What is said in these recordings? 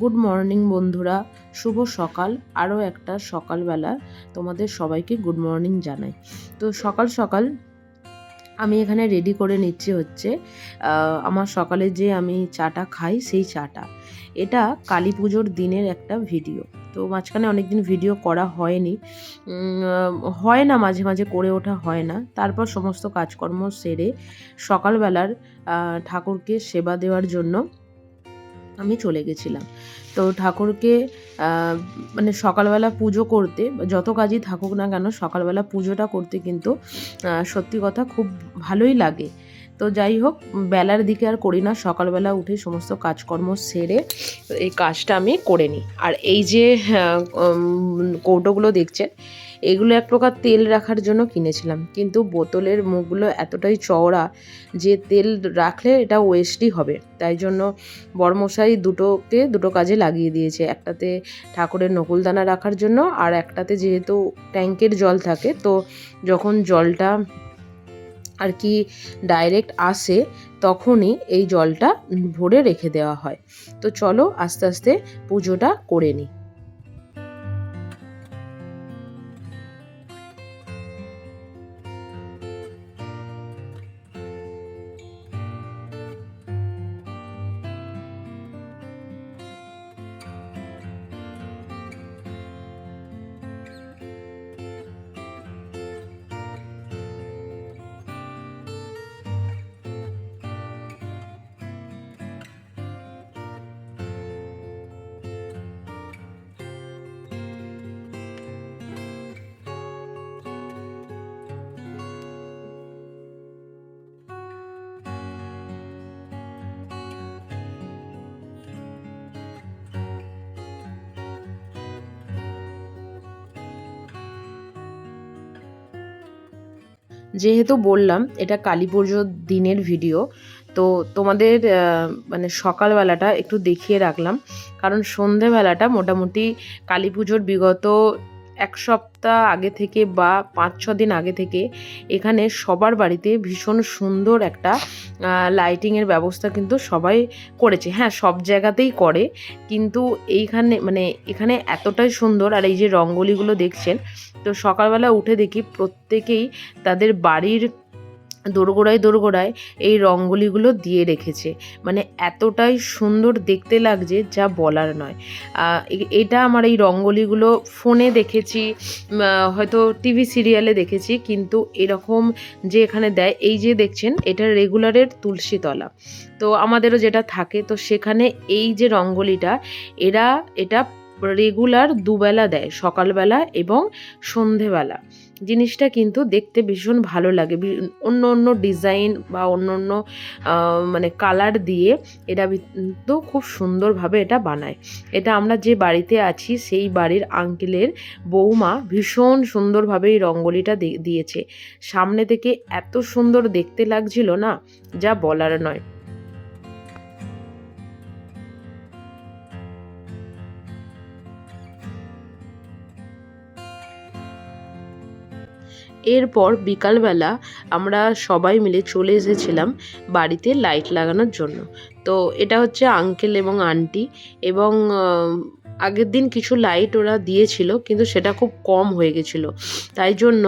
Good morning বন্ধুরা। শুভ সকাল। আরও একটা সকালবেলা তোমাদের সবাইকে গুড মর্নিং জানাই। তো সকাল সকাল আমি এখানে রেডি করে নিচ্ছি হচ্ছে আমার সকালে যে আমি চাটা খাই সেই চাটা। এটা কালী পুজোর দিনের একটা ভিডিও তো মাঝখানে অনেকদিন ভিডিও করা হয়নি। হয় না মাঝে মাঝে করে ওঠা হয় না। তারপর সমস্ত কাজকর্ম সেরে সকালবেলার ঠাকুরকে সেবা দেওয়ার জন্য আমি চলে গেছিলাম। তো ঠাকুরকে মানে সকালবেলা পুজো করতে যত কাজই থাকুক না কেন সকালবেলা পুজোটা করতে কিন্তু সত্যি কথা খুব ভালোই লাগে। তো যাই হোক বেলার দিকে আর করি না সকালবেলা উঠে সমস্ত কাজকর্ম সেরে এই কাজটা আমি করে নিই। আর এই যে আহ, কৌটোগুলো দেখছেন এগুলো এক প্রকার তেল রাখার জন্য কিনেছিলাম। কিন্তু বোতলের মুখগুলো এতটাই চওড়া যে তেল রাখলে এটা ওয়েস্টই হবে। তাই জন্য বড়মশাই দুটোকে দুটো কাজে লাগিয়ে দিয়েছে। একটাতে ঠাকুরের নকুলদানা রাখার জন্য আর একটাতে যেহেতু ট্যাঙ্কের জল থাকে, তো যখন জলটা আর কি ডাইরেক্ট আসে তখনই এই জলটা ভরে রেখে দেওয়া হয়। তো চলো আস্তে আস্তে পুজোটা করে নিই। যেহেতু বললাম, এটা কালী পুজোর দিনের ভিডিও তো তোমাদের মানে সকালবেলাটা একটু দেখিয়ে রাখলাম। কারণ সন্ধেবেলাটা মোটামুটি কালী পুজোর বিগত এক সপ্তাহ আগে থেকে বা পাঁচ, ছ দিন আগে থেকে এখানে সবার বাড়িতে ভীষণ সুন্দর একটা লাইটিংয়ের ব্যবস্থা কিন্তু সবাই করেছে। হ্যাঁ সব জায়গাতেই করে, কিন্তু এইখানে মানে এখানে এতটাই সুন্দর আর এই যে রঙ্গোলিগুলো দেখছেন, তো সকালবেলা উঠে দেখি প্রত্যেকেই তাদের বাড়ির দোরগোড়ায় দোরগোড়ায় এই রঙ্গোলিগুলো দিয়ে রেখেছে। মানে এতটাই সুন্দর দেখতে লাগছে যা বলার নয়। এটা আমার এই রঙ্গোলিগুলো ফোনে দেখেছি হয়তো টিভি সিরিয়ালে দেখেছি, কিন্তু এরকম যে এখানে দেয়, এই যে দেখছেন, এটা রেগুলারের তুলসীতলা। তো আমাদেরও যেটা থাকে, তো সেখানে এই যে রঙ্গোলিটা, এরা, এটা রেগুলার দুবেলা দেয়, সকালবেলা এবং সন্ধেবেলা। জিনিসটা কিন্তু দেখতে ভীষণ ভালো লাগে। অন্য অন্য ডিজাইন বা অন্য অন্য মানে কালার দিয়ে এটা কিন্তু খুব সুন্দরভাবে এটা বানায়। এটা আমরা যে বাড়িতে আছি, সেই বাড়ির আঙ্কেলের বৌমা ভীষণ সুন্দরভাবে এই রঙ্গোলিটা দিয়েছে। সামনে থেকে এত সুন্দর দেখতে লাগছিল না, যা বলার নয়। এরপর বিকালবেলা আমরা সবাই মিলে চলে এসেছিলাম বাড়িতে লাইট লাগানোর জন্য। তো এটা হচ্ছে আঙ্কেল এবং আন্টি এবং আগের দিন কিছু লাইট ওরা দিয়েছিল কিন্তু সেটা খুব কম হয়ে গেছিল। তাই জন্য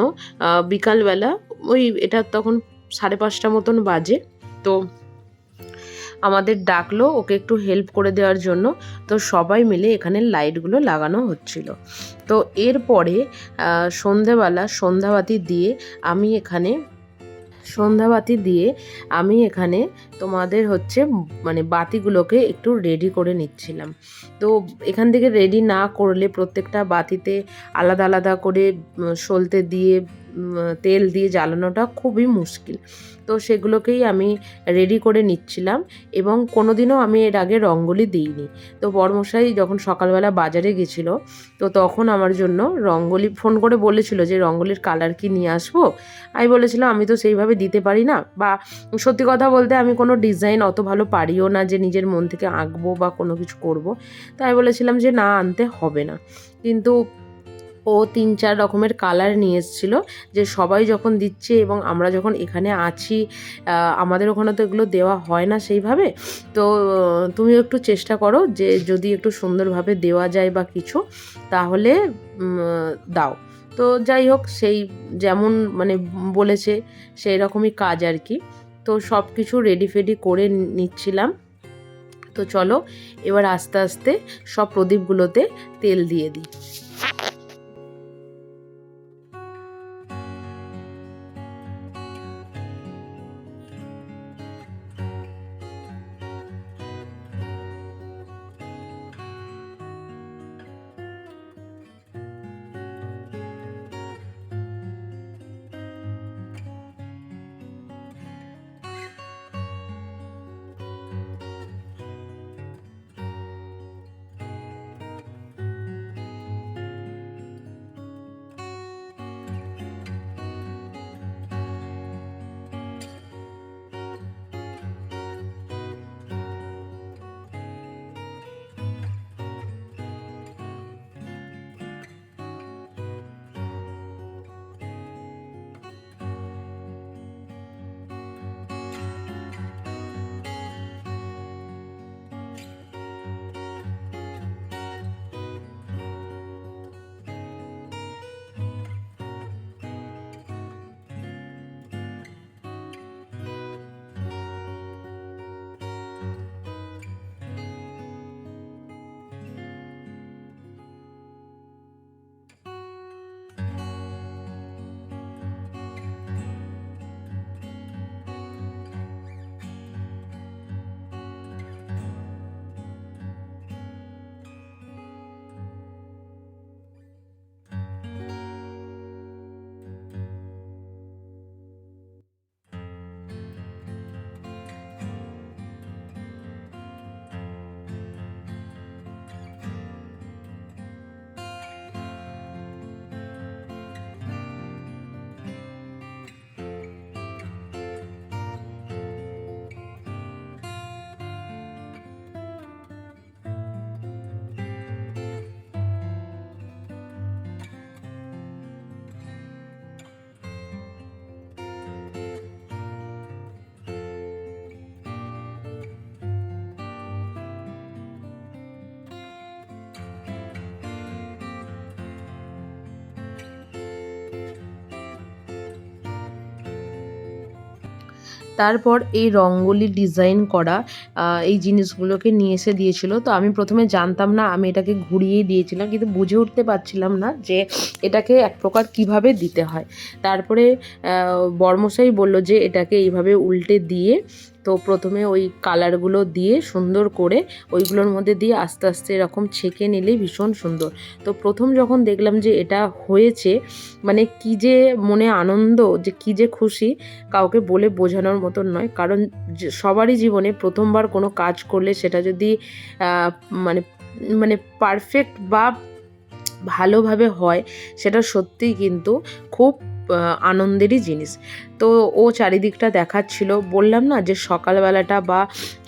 বিকালবেলা ওই এটা তখন সাড়ে পাঁচটা মতন বাজে। তো আমাদের ডাকলো ওকে একটু হেল্প করে দেওয়ার জন্য। তো সবাই মিলে এখানে লাইটগুলো লাগানো হচ্ছিল। তো এরপরে সন্ধেবেলা সন্ধ্যাবাতি দিয়ে আমি এখানে সন্ধ্যাবাতি দিয়ে আমি এখানে তোমাদের হচ্ছে মানে বাতিগুলোকে একটু রেডি করে নিচ্ছিলাম। তো এখান থেকে রেডি না করলে প্রত্যেকটা বাতিতে আলাদা আলাদা করে সলতে দিয়ে তেল দিয়ে জ্বালানোটা খুবই মুশকিল। তো সেগুলোকেই আমি রেডি করে নিচ্ছিলাম এবং কোনো দিনও আমি এর আগে রঙ্গোলি দিইনি। তো বড়মশাই যখন সকালবেলা বাজারে গেছিল, তো তখন আমার জন্য রঙ্গোলি ফোন করে বলেছিল যে, রঙ্গোলির কালার কি নিয়ে আসব? আমি বলেছিলাম, আমি তো সেইভাবে দিতে পারি না। বা সত্যি কথা বলতে আমি কোনো ডিজাইন অত ভালো পারিও না যে নিজের মন থেকে আঁকবো বা কোনো কিছু করব। তাই বলেছিলাম যে না, আনতে হবে না। কিন্তু ও তিন চার রকমের কালার নিয়ে এসেছিল যে সবাই যখন দিচ্ছে এবং আমরা যখন এখানে আছি আমাদের ওখানে তো এগুলো দেওয়া হয় না সেইভাবে। তো তুমি একটু চেষ্টা করো যে যদি একটু সুন্দরভাবে দেওয়া যায় বা কিছু, তাহলে দাও। তো যাই হোক, সেই যেমন মানে বলেছে সেই রকমই কাজ আর কি। তো সব কিছু রেডি ফেডি করে নিচ্ছিলাম। তো চলো, এবার আস্তে আস্তে সব প্রদীপগুলোতে তেল দিয়ে দিই। তারপর এই রঙ্গোলি ডিজাইন করা এই জিনিসগুলোকে নিয়ে এসে দিয়েছিল। তো আমি প্রথমে জানতাম না আমি এটাকে ঘুরিয়ে দিয়েছিলাম, কিন্তু বুঝে উঠতে পারছিলাম না যে এটাকে এক প্রকার কীভাবে দিতে হয়। তারপরে বর্মশাই বলল যে এটাকে এইভাবে উল্টে দিয়ে তো প্রথমে ওই কালারগুলো দিয়ে সুন্দর করে ওইগুলোর মধ্যে দিয়ে আস্তে আস্তে এরকম ছেঁকে নিলেই ভীষণ সুন্দর। তো প্রথম যখন দেখলাম যে এটা হয়েছে মানে কি যে মনে আনন্দ, যে কি যে খুশি কাউকে বলে বোঝানোর মতন নয়। কারণ সবারই জীবনে প্রথমবার কোনো কাজ করলে সেটা যদি মানে মানে পারফেক্ট বা ভালোভাবে হয়, সেটা সত্যিই কিন্তু খুব আনন্দেরই জিনিস। তো ও চারিদিকটা দেখাচ্ছিল। বললাম না যে সকালবেলাটা বা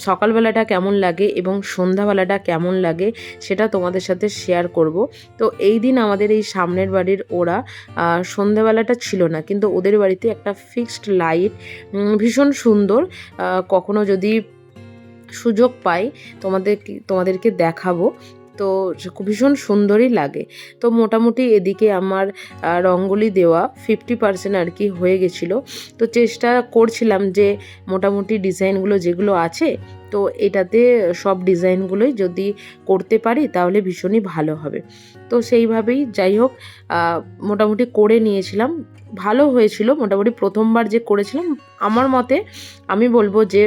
সকালবেলাটা কেমন লাগে এবং সন্ধ্যাবেলাটা কেমন লাগে সেটা তোমাদের সাথে শেয়ার করব। তো এই দিন আমাদের এই সামনের বাড়ির ওরা সন্ধ্যাবেলাটা ছিল না। কিন্তু ওদের বাড়িতে একটা ফিক্সড লাইট ভীষণ সুন্দর কখনো যদি সুযোগ পাই তোমাদের তোমাদেরকে দেখাবো। তো ভীষণ সুন্দরই লাগে। তো মোটামুটি এদিকে আমার রঙ্গোলি দেওয়া ফিফটি পার্সেন্ট আর কি হয়ে গেছিল। তো চেষ্টা করছিলাম যে মোটামুটি ডিজাইনগুলো যেগুলো আছে, তো এটাতে সব ডিজাইনগুলোই যদি করতে পারি তাহলে ভীষণই ভালো হবে। তো সেইভাবেই যাই হোক মোটামুটি করে নিয়েছিলাম। ভালো হয়েছিল, মোটামুটি প্রথমবার যে করেছিলাম, আমার মতে আমি বলব যে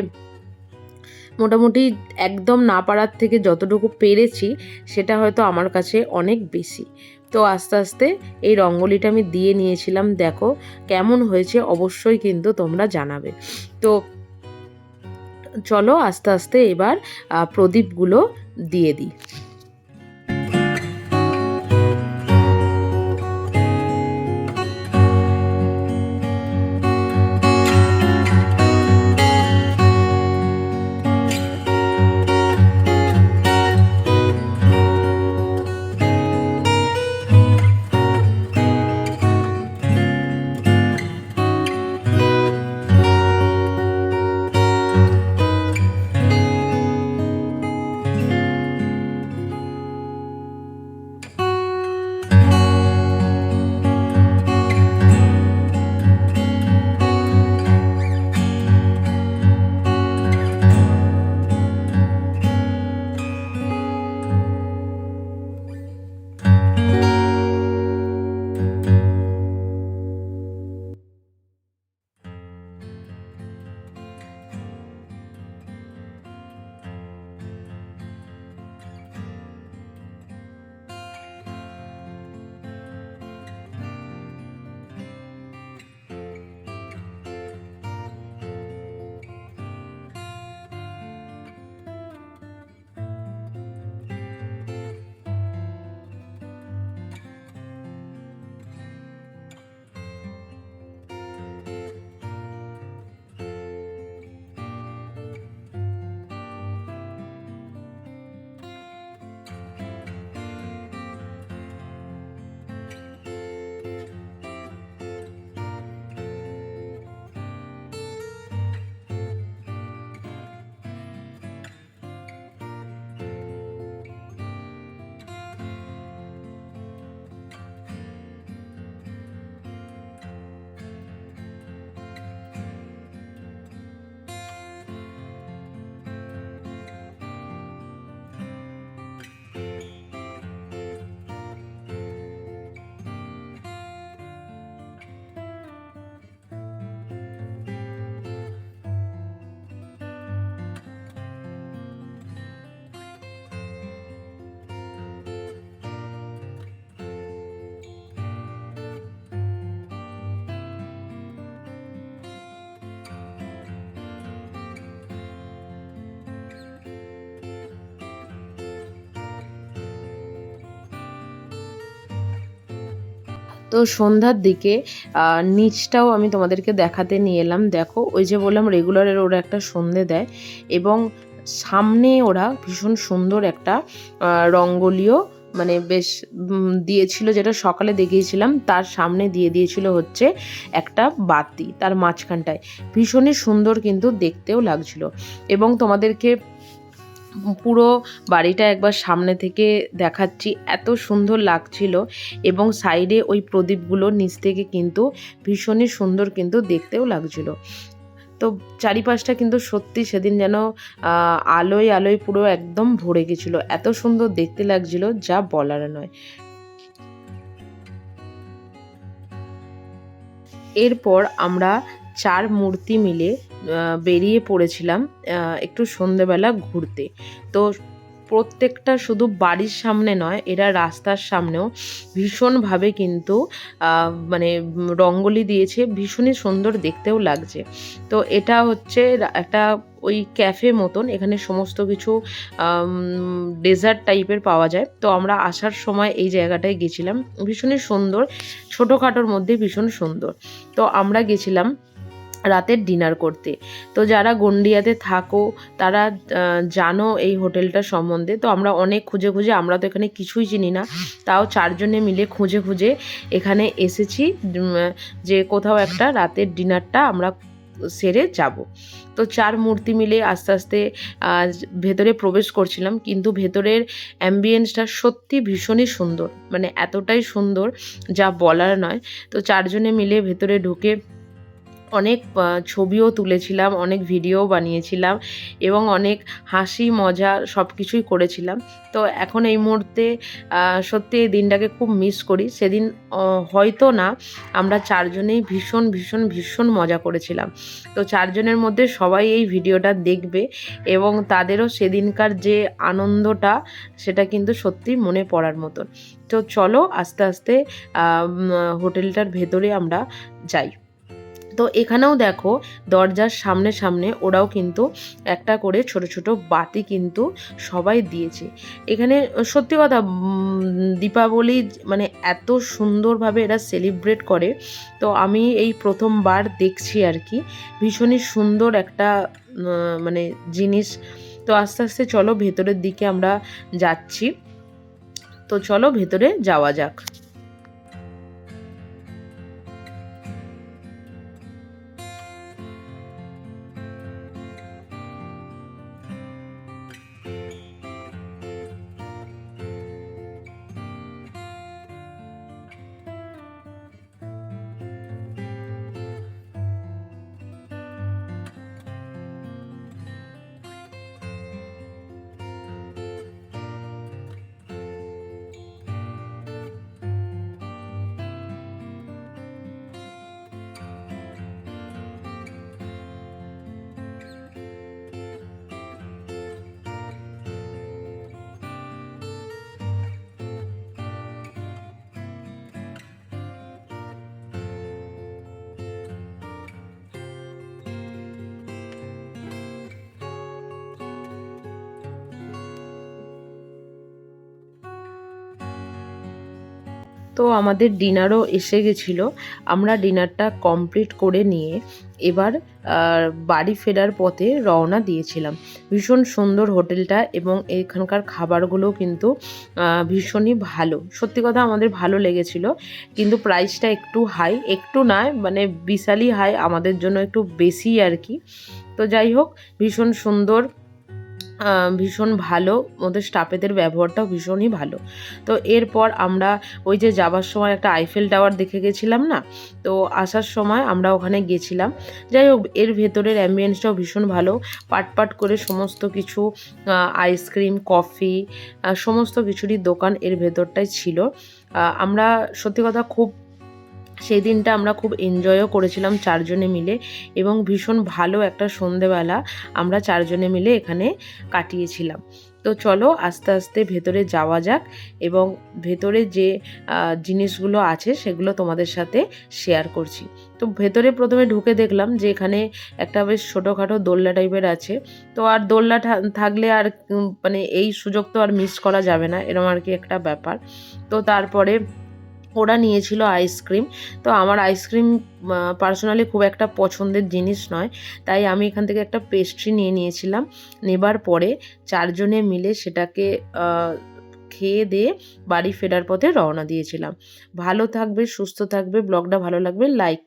মোটামুটি একদম না পারার থেকে যতটুকু পেরেছি, সেটা হয়তো আমার কাছে অনেক বেশি। তো আস্তে আস্তে এই রঙ্গোলিটা আমি দিয়ে নিয়েছিলাম, দেখো কেমন হয়েছে অবশ্যই কিন্তু তোমরা জানাবে। তো চলো আস্তে আস্তে এবার প্রদীপগুলো দিয়ে দিই। তো সন্ধ্যার দিকে নিচটাও আমি তোমাদেরকে দেখাতে নিয়ে এলাম। দেখো ওই যে বললাম রেগুলারের ওরা একটা সন্ধে দেয় এবং সামনে ওরা ভীষণ সুন্দর একটা আহ, রঙ্গোলিও মানে বেশ দিয়েছিল যেটা সকালে দেখিয়েছিলাম। তার সামনে দিয়ে দিয়েছিল হচ্ছে একটা বাতি তার মাঝখানটায়। ভীষণই সুন্দর কিন্তু দেখতেও লাগছিল। এবং তোমাদেরকে পুরো বাড়িটা একবার সামনে থেকে দেখাচ্ছি। এত সুন্দর লাগছিল এবং সাইডে ওই প্রদীপগুলো নিচ থেকে কিন্তু ভীষণই সুন্দর কিন্তু দেখতেও লাগছিল। তো চারিপাশটা কিন্তু সত্যি সেদিন যেন আলোয় আলোয় পুরো একদম ভরে গেছিল। এত সুন্দর দেখতে লাগছিল, যা বলার নয়। এরপর আমরা চার মূর্তি মিলে বেরিয়ে পড়েছিলাম একটু সন্ধেবেলা ঘুরতে। তো প্রত্যেকটা শুধু বাড়ির সামনে নয়, এরা রাস্তার সামনেও ভীষণভাবে কিন্তু মানে রঙ্গোলি দিয়েছে, ভীষণই সুন্দর দেখতেও লাগছে। তো এটা হচ্ছে একটা ওই ক্যাফে মতন, এখানে সমস্ত কিছু ডেজার্ট টাইপের পাওয়া যায়। তো আমরা আসার সময় এই জায়গাটায় গেছিলাম, ভীষণই সুন্দর, ছোটোখাটোর মধ্যে ভীষণ সুন্দর। তো আমরা গেছিলাম রাতের ডিনার করতে। তো যারা গন্ডিয়াতে থাকো, তারা জানো এই হোটেলটা সম্বন্ধে। তো আমরা অনেক খুঁজে খুঁজে, আমরা তো এখানে কিছুই চিনি না। তাও চারজনে মিলে খুঁজে খুঁজে এখানে এসেছি যে কোথাও একটা রাতের ডিনারটা আমরা সেরে যাব। তো চার মূর্তি মিলে আস্তে আস্তে ভেতরে প্রবেশ করছিলাম, কিন্তু ভেতরের অ্যাম্বিয়েন্সটা সত্যি ভীষণই সুন্দর। মানে এতটাই সুন্দর, যা বলার নয়। তো চারজনে মিলে ভেতরে ঢুকে অনেক ছবিও তুলেছিলাম, অনেক ভিডিও বানিয়েছিলাম এবং অনেক হাসি, মজা সব কিছুই করেছিলাম। তো এখন এই মুহূর্তে সত্যি এই দিনটাকে খুব মিস করি। সেদিন হয়তো না, আমরা চারজনেই ভীষণ ভীষণ ভীষণ মজা করেছিলাম। তো চারজনের মধ্যে সবাই এই ভিডিওটা দেখবে এবং তাদেরও সেদিনকার যে আনন্দটা, সেটা কিন্তু সত্যি মনে পড়ার মতন। তো চলো আস্তে আস্তে হোটেলটার ভেতরে আমরা যাই। তো এখানেও দেখো দরজার সামনে সামনে ওরাও কিন্তু একটা করে ছোট ছোট বাতি কিন্তু সবাই দিয়েছে। এখানে সত্যি কথা দীপাবলি মানে এত সুন্দরভাবে এরা সেলিব্রেট করে। তো আমি এই প্রথমবার দেখছি আর কি। ভীষণই সুন্দর একটা মানে জিনিস। তো আস্তে আস্তে চলো ভেতরের দিকে আমরা যাচ্ছি। তো চলো ভেতরে যাওয়া যাক। তো আমাদের ডিনারও এসে গেছিল। আমরা ডিনারটা কমপ্লিট করে নিয়ে এবার বাড়ি ফেরার পথে রওনা দিয়েছিলাম। ভীষণ সুন্দর হোটেলটা এবং এখানকার খাবারগুলো কিন্তু ভীষণই ভালো। সত্যি কথা আমাদের ভালো লেগেছিল, কিন্তু প্রাইসটা একটু হাই একটু নয় মানে বিশালই হাই আমাদের জন্য একটু বেশি আর কি। তো যাই হোক, ভীষণ সুন্দর ভীষণ ভালো। ওদের স্টাফেদের ব্যবহারটাও ভীষণই ভালো। তো এরপর আমরা ওই যে যাবার সময় একটা আইফেল টাওয়ার দেখে গেছিলাম না? তো আসার সময় আমরা ওখানে গেছিলাম। যাই হোক, এর ভেতরের অ্যাম্বিয়েন্সটাও ভীষণ ভালো। পাট পাট করে সমস্ত কিছু আইসক্রিম কফি সমস্ত কিছুরই দোকান এর ভেতরটাই ছিল। আমরা সত্যি কথা খুব সেই দিনটা আমরা খুব এনজয়ও করেছিলাম চারজনে মিলে এবং ভীষণ ভালো একটা সন্ধেবেলা আমরা চারজনে মিলে এখানে কাটিয়েছিলাম। তো চলো আস্তে আস্তে ভেতরে যাওয়া যাক এবং ভেতরে যে জিনিসগুলো আছে সেগুলো তোমাদের সাথে শেয়ার করছি। তো ভেতরে প্রথমে ঢুকে দেখলাম যে এখানে একটা বেশ ছোটোখাটো দোলনা টাইপের আছে। তো আর দোলনা থা- থাকলে আর মানে এই সুযোগ তো আর মিস করা যাবে না এরকম আর কি একটা ব্যাপার। তো তারপরে ওরা নিয়েছিল আইসক্রিম তো আমার আইসক্রিম পার্সোনালি খুব একটা পছন্দের জিনিস নয়। তাই আমি এখান থেকে একটা পেস্ট্রি নিয়ে নিয়েছিলাম। নেবার পরে চারজনে মিলে সেটাকে খেয়ে দিয়ে বাড়ি ফেরার পথে রওনা দিয়েছিলাম। ভালো থাকবে, সুস্থ থাকবে, ব্লগটা ভালো লাগবে লাইক